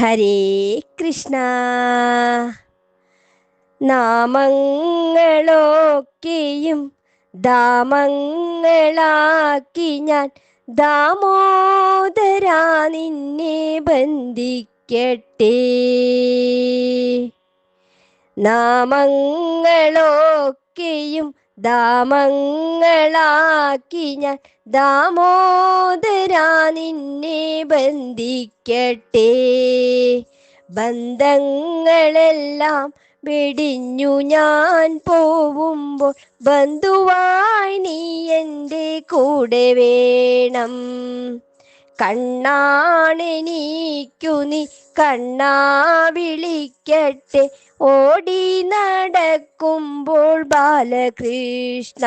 ഹരേ കൃഷ്ണ. നാമങ്ങളൊക്കെയും ദാമങ്ങളാക്കി ഞാൻ ദാമോദരാ നിന്നെ ബന്ധിക്കട്ടെ. നാമങ്ങളൊക്കെയും ദാമങ്ങളാക്കി ഞാൻ ദാമോദരാ നിന്നെ ബന്ധിക്കട്ടെ. ബന്ധങ്ങളെല്ലാം വെടിഞ്ഞു ഞാൻ പോവുമ്പോൾ ബന്ധുവായി നീ എന്റെ കൂടെ വേണം. കണ്ണാണെനിക്കു നീ കണ്ണാ വിളിക്കട്ടെ ഓടി നടക്കുമ്പോൾ ബാലകൃഷ്ണ.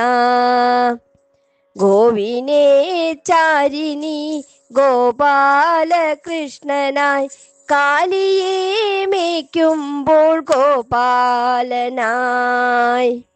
ഗോവിനെ ചാരിനി ഗോപാലകൃഷ്ണനായി. കാലിയെ മേയ്ക്കുമ്പോൾ ഗോപാലനായി.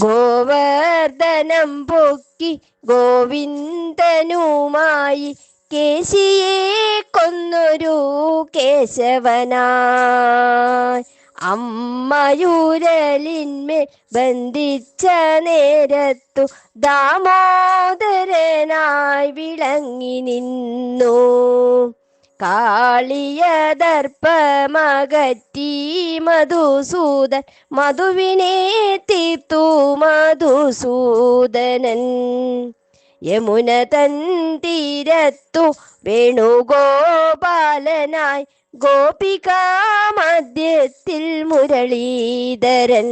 ഗോവർദ്ധനം പൊക്കി ഗോവിന്ദനുമായി കേശിയെ കൊന്നൊരു കേശവനായി. അമ്മയൂരലിന്മേൽ ബന്ധിച്ച നേരത്തു ദാമോദരനായി വിളങ്ങി നിന്നു. കാളിയദർപ്പമകറ്റി മധുസൂദൻ മധുവിനെ തീർത്തു മധുസൂദനൻ. യമുന തൻ തീരത്തു വേണുഗോപാലനായി ഗോപികാ മധ്യത്തിൽ മുരളീധരൻ.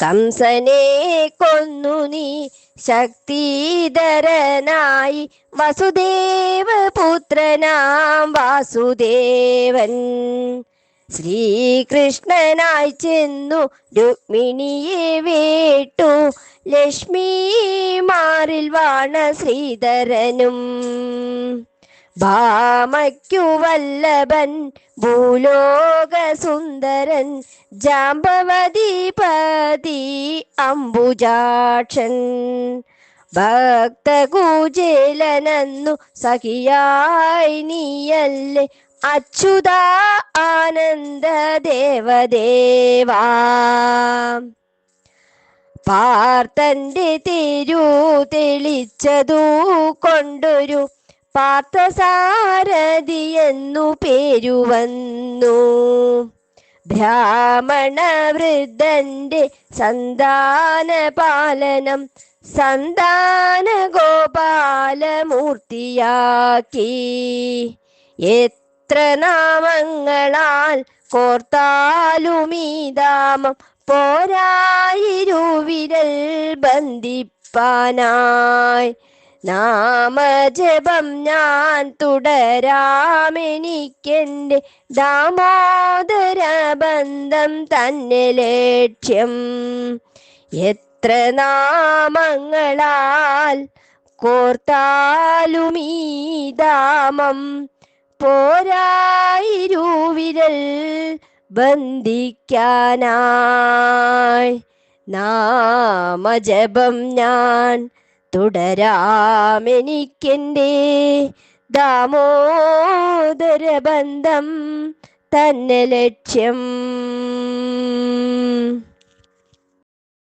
കംസനെ കൊന്നു നീ ശക്തിധരനായി വസുദേവ പുത്രനാം വാസുദേവൻ. ശ്രീകൃഷ്ണനായി ചെന്നു രുക്മിണിയെ വേട്ടു. ലക്ഷ്മി മാറിൽ വാണ ശ്രീധരനും. ഭാമയ്ക്കു വല്ലഭൻ ഭൂലോകസുന്ദരൻ ജാമ്പവതിപതി അംബുജാക്ഷൻ. ഭക്തകൂചേലനന്നു സഖിയായി നീയല്ലേ അച്യുത ആനന്ദ ദേവദേവാ പാർത്തന്റെ തിരു തെളിച്ചതു കൊണ്ടൊരു പാർത്ഥസാരഥി എന്നു പേരു വന്നു ബ്രാഹ്മണ വൃദ്ധന്റെ സന്താന പാലനം സന്താന ഗോപാലമൂർത്തിയാക്കി എത്ര നാമങ്ങളാൽ കോർത്താലുമീതാമം പോരായിരുവിരൽ ബന്ധിപ്പാനായി. നാമജപം ഞാൻ തുടരാമെനിക്കെന്റെ ദാമോദര ബന്ധം തന്നെ ലക്ഷ്യം. എത്ര നാമങ്ങളാൽ കോർത്താലുമീ ദാമം പോരായിരുവിരൽ ബന്ധിക്കാനായി. നാമജപം ഞാൻ തുടരാമെനിക്കെന്റെ ദാമോദര ബന്ധം തന്നെ ലക്ഷ്യം.